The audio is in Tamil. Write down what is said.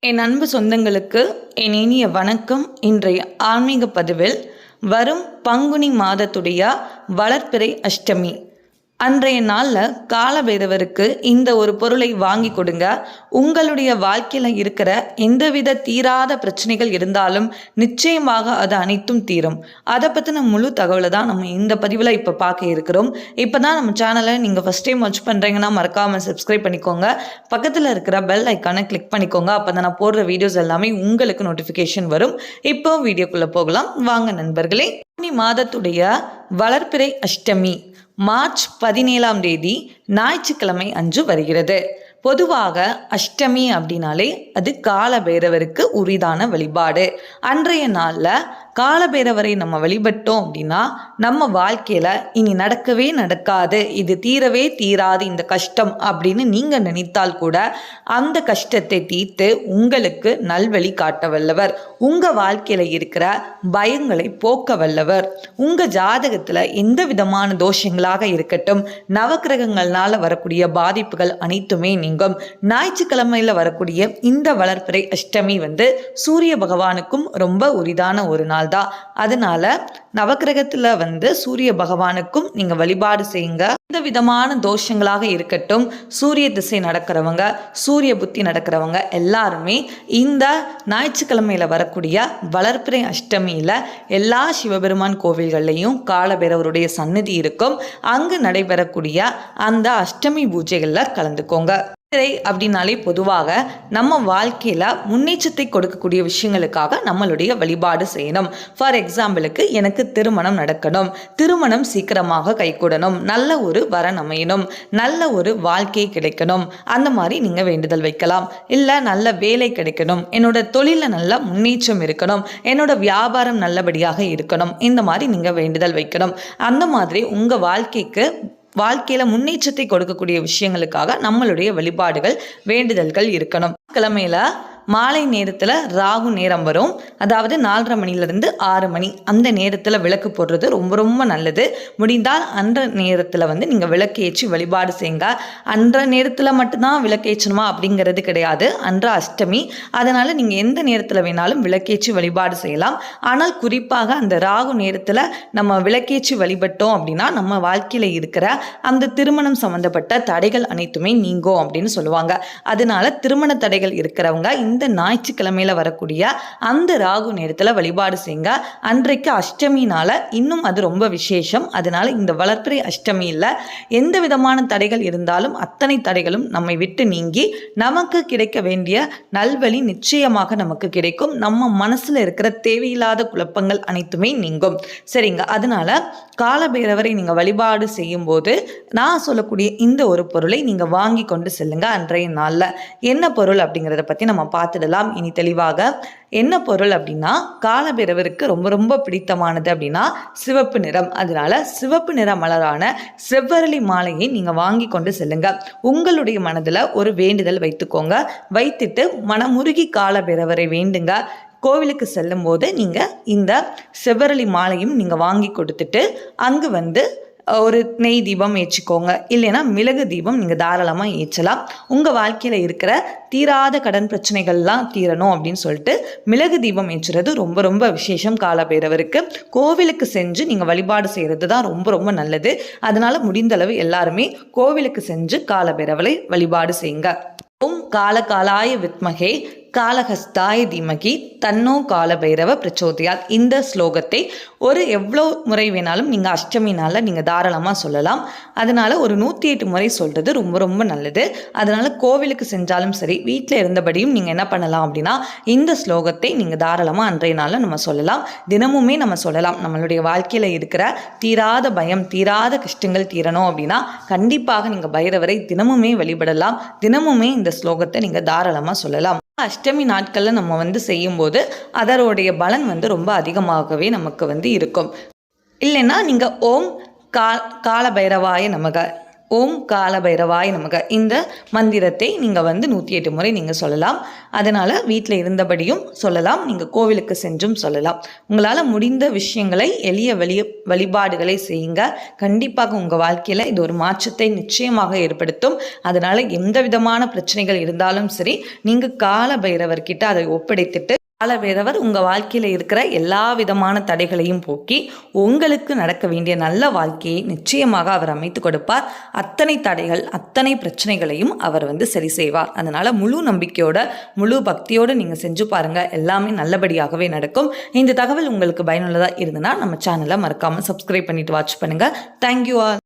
என் அன்பு சொந்தங்களுக்கு என் இனிய வணக்கம். இன்றைய ஆன்மீக பதிவில் வரும் பங்குனி மாதத்துடைய வளர்ப்பிறை அஷ்டமி. அன்றைய நாளில் காலபைரவருக்கு இந்த ஒரு பொருளை வாங்கி கொடுங்க. உங்களுடைய வாழ்க்கையில் இருக்கிற எந்தவித தீராத பிரச்சனைகள் இருந்தாலும் நிச்சயமாக அது அனைத்தும் தீரும். அதை பற்றின முழு தகவலை தான் நம்ம இந்த பதிவில் இப்போ பார்க்க இருக்கிறோம். இப்போ தான் நம்ம சேனலை நீங்கள் ஃபஸ்ட் டைம் வாட்ச் பண்ணுறீங்கன்னா மறக்காமல் சப்ஸ்கிரைப் பண்ணிக்கோங்க. பக்கத்தில் இருக்கிற பெல் ஐக்கானை கிளிக் பண்ணிக்கோங்க. அப்போ தான் நான் போடுற வீடியோஸ் எல்லாமே உங்களுக்கு நோட்டிஃபிகேஷன் வரும். இப்போ வீடியோக்குள்ளே போகலாம். வாங்க நண்பர்களே. மாதத்துடைய வளர்ப்பிறை அஷ்டமி. மார்ச் பதினேழாம் தேதி ஞாயிற்றுக்கிழமை அன்று வருகிறது. பொதுவாக அஷ்டமி அப்படின்னாலே அது காலபைரவருக்கு உரிதான வழிபாடு. அன்றைய நாளில் காலபேரவரை நம்ம வழிபட்டோம் அப்படின்னா நம்ம வாழ்க்கையில் இனி நடக்கவே நடக்காது. இது தீரவே தீராது இந்த கஷ்டம் அப்படின்னு நீங்கள் நினைத்தால் கூட அந்த கஷ்டத்தை தீர்த்து உங்களுக்கு நல்வழி காட்ட வல்லவர். உங்கள் வாழ்க்கையில் இருக்கிற பயங்களை போக்க வல்லவர். உங்கள் ஜாதகத்தில் எந்த விதமான தோஷங்களாக இருக்கட்டும் நவக்கிரகங்கள்னால வரக்கூடிய பாதிப்புகள் அனைத்துமே நீங்கும். ஞாயிற்றுக்கிழமையில் வரக்கூடிய இந்த வளர்ப்பிறை அஷ்டமி வந்து சூரிய பகவானுக்கும் ரொம்ப உரிதான ஒரு நாள் தான் அதனால நவக்கிரகத்தில் வந்து சூரிய பகவானுக்கும் நீங்கள் வழிபாடு செய்யுங்க. எந்த விதமான தோஷங்களாக இருக்கட்டும். சூரிய திசை நடக்கிறவங்க சூரிய புத்தி நடக்கிறவங்க எல்லாருமே இந்த ஞாயிற்றுக்கிழமையில் வரக்கூடிய வளர்ப்பிறை அஷ்டமியில் எல்லா சிவபெருமான் கோவில்கள்லையும் காலபைரவருடைய சன்னதி இருக்கும். அங்கு நடைபெறக்கூடிய அந்த அஷ்டமி பூஜைகளில் கலந்துக்கோங்க. திரை அப்படின்னாலே பொதுவாக நம்ம வாழ்க்கையில் முன்னேற்றத்தை கொடுக்கக்கூடிய விஷயங்களுக்காக நம்மளுடைய வழிபாடு செய்யணும். ஃபார் எக்ஸாம்பிளுக்கு எனக்கு திருமணம் நடக்கணும். திருமணம் சீக்கிரமாக கைகூடணும். நல்ல ஒரு வரன் அமையணும். நல்ல ஒரு வாழ்க்கை கிடைக்கணும். அந்த மாதிரி நீங்கள் வேண்டுதல் வைக்கலாம். இல்லை நல்ல வேலை கிடைக்கணும். என்னோட தொழிலில் நல்ல முன்னேற்றம் இருக்கணும். என்னோட வியாபாரம் நல்லபடியாக இருக்கணும். இந்த மாதிரி நீங்கள் வேண்டுதல் வைக்கணும். அந்த மாதிரி உங்கள் வாழ்க்கைக்கு வாழ்க்கையில் முன்னேற்றத்தை கொடுக்கக்கூடிய விஷயங்களுக்காக நம்மளுடைய வழிபாடுகள் வேண்டுதல்கள் இருக்கணும். கிழமையில மாலை நேரத்தில் ராகு நேரம் வரும். அதாவது நாலரை மணிலேருந்து ஆறு மணி. அந்த நேரத்தில் விளக்கு போடுறது ரொம்ப ரொம்ப நல்லது. முடிந்தால் அந்த நேரத்தில் வந்து நீங்கள் விளக்கு ஏற்றி வழிபாடு செய்யுங்க. அந்த நேரத்தில் மட்டும்தான் விளக்கு ஏற்றணுமா அப்படிங்கிறது கிடையாது. அன்ற அஷ்டமி. அதனால் நீங்கள் எந்த நேரத்தில் வேணாலும் விளக்கேற்றி வழிபாடு செய்யலாம். ஆனால் குறிப்பாக அந்த ராகு நேரத்தில் நம்ம விளக்கேற்றி வழிபட்டோம் அப்படின்னா நம்ம வாழ்க்கையில் இருக்கிற அந்த திருமணம் சம்மந்தப்பட்ட தடைகள் அனைத்துமே நீங்கும் அப்படின்னு சொல்லுவாங்க. அதனால திருமண தடைகள் இருக்கிறவங்க இந்த ஞாயிற்றுக்கிழமையில வரக்கூடிய அந்த ராகு நேரத்தில் வழிபாடு செய்யுங்க. அன்றைக்கு அஷ்டமினால இன்னும் அது ரொம்ப விசேஷம். அதனால இந்த வளர்ப்பிறை அஷ்டமியில் எந்த விதமான தடைகள் இருந்தாலும் அத்தனை தடைகளும் நம்மை விட்டு நீங்கி நமக்கு கிடைக்க வேண்டிய நல்வழி நிச்சயமாக நமக்கு கிடைக்கும். நம்ம மனசில் இருக்கிற தேவையில்லாத குழப்பங்கள் அனைத்துமே நீங்கும். சரிங்க. அதனால காலபைரவரை நீங்கள் வழிபாடு செய்யும்போது நான் சொல்லக்கூடிய இந்த ஒரு பொருளை நீங்கள் வாங்கி கொண்டு செல்லுங்க அன்றைய நாளில். என்ன பொருள் அப்படிங்கிறத பற்றி நம்ம பார்த்து பார்த்துடலாம் இனி தெளிவாக என்ன பொருள் அப்படின்னா காலபைரவருக்கு ரொம்ப ரொம்ப பிடித்தமானது அப்படின்னா சிவப்பு நிறம். அதனால சிவப்பு நிற மலரான செவ்வரளி மாலையை நீங்கள் வாங்கி கொண்டு செல்லுங்க. உங்களுடைய மனதில் ஒரு வேண்டுதல் வைத்துக்கோங்க. வைத்துட்டு மனமுருகி காலபைரவரை வேண்டுங்க. கோவிலுக்கு செல்லும் போது நீங்கள் இந்த செவ்வரளி மாலையும் நீங்கள் வாங்கி கொடுத்துட்டு அங்கு வந்து ஒரு நெய் தீபம் ஏற்றிக்கோங்க. இல்லைன்னா மிளகு தீபம் நீங்கள் தாராளமாக ஏற்றலாம். உங்கள் வாழ்க்கையில் இருக்கிற தீராத கடன் பிரச்சனைகள்லாம் தீரணும் அப்படின்னு சொல்லிட்டு மிளகு தீபம் ஏற்றுறது ரொம்ப ரொம்ப விசேஷம் காலபைரவருக்கு. கோவிலுக்கு செஞ்சு நீங்கள் வழிபாடு செய்கிறது தான் ரொம்ப ரொம்ப நல்லது. அதனால் முடிந்தளவு எல்லாருமே கோவிலுக்கு செஞ்சு காலபைரவரை வழிபாடு செய்யுங்க. ஓம் காலகாலாய வித்மகே காலஹஸ்தாய தீமகி தன்னோ காலபைரவ பிரச்சோதியாத். இந்த ஸ்லோகத்தை ஒரு எவ்வளோ முறை வேணாலும் நீங்கள் அஷ்டமி நாளில் நீங்கள் தாராளமாக சொல்லலாம். அதனால் ஒரு நூற்றி எட்டு முறை சொல்கிறது ரொம்ப ரொம்ப நல்லது. அதனால் கோவிலுக்கு செஞ்சாலும் சரி வீட்டில் இருந்தபடியும் நீங்கள் என்ன பண்ணலாம் அப்படின்னா இந்த ஸ்லோகத்தை நீங்கள் தாராளமாக அன்றைய நாளில் நம்ம சொல்லலாம். தினமுமே நம்ம சொல்லலாம். நம்மளுடைய வாழ்க்கையில் இருக்கிற தீராத பயம் தீராத கஷ்டங்கள் தீரணும் அப்படின்னா கண்டிப்பாக நீங்கள் பைரவரை தினமுமே வழிபடலாம். தினமுமே இந்த ஸ்லோகத்தை நீங்கள் தாராளமாக சொல்லலாம். அஷ்டமி நாட்களில் நம்ம வந்து செய்யும்போது அதனுடைய பலன் வந்து ரொம்ப அதிகமாகவே நமக்கு வந்து இருக்கும். இல்லைன்னா நீங்கள் ஓம் கா கால பைரவாய நமக. ஓம் காலபைரவாய் நமக. இந்த மந்திரத்தை நீங்கள் வந்து நூற்றி எட்டு முறை நீங்கள் சொல்லலாம். அதனால் வீட்டில் இருந்தபடியும் சொல்லலாம். நீங்கள் கோவிலுக்கு சென்றும் சொல்லலாம். உங்களால் முடிந்த விஷயங்களை எளிய வழி வழிபாடுகளை செய்யுங்க. கண்டிப்பாக உங்கள் வாழ்க்கையில் இது ஒரு மாற்றத்தை நிச்சயமாக ஏற்படுத்தும். அதனால் எந்த விதமான பிரச்சனைகள் இருந்தாலும் சரி நீங்கள் கால பைரவர்கிட்ட அதை ஒப்படைத்துட்டு காலபைரவர் உங்கள் வாழ்க்கையில் இருக்கிற எல்லா விதமான தடைகளையும் போக்கி உங்களுக்கு நடக்க வேண்டிய நல்ல வாழ்க்கையை நிச்சயமாக அவர் அமைத்து கொடுப்பார். அத்தனை தடைகள் அத்தனை பிரச்சனைகளையும் அவர் வந்து சரி செய்வார். அதனால் முழு நம்பிக்கையோட முழு பக்தியோடு நீங்கள் செஞ்சு பாருங்கள் எல்லாமே நல்லபடியாகவே நடக்கும். இந்த தகவல் உங்களுக்கு பயனுள்ளதாக இருந்ததுன்னா நம்ம சேனலை மறக்காமல் சப்ஸ்கிரைப் பண்ணிவிட்டு வாட்ச் பண்ணுங்கள் தேங்க்யூ ஆல்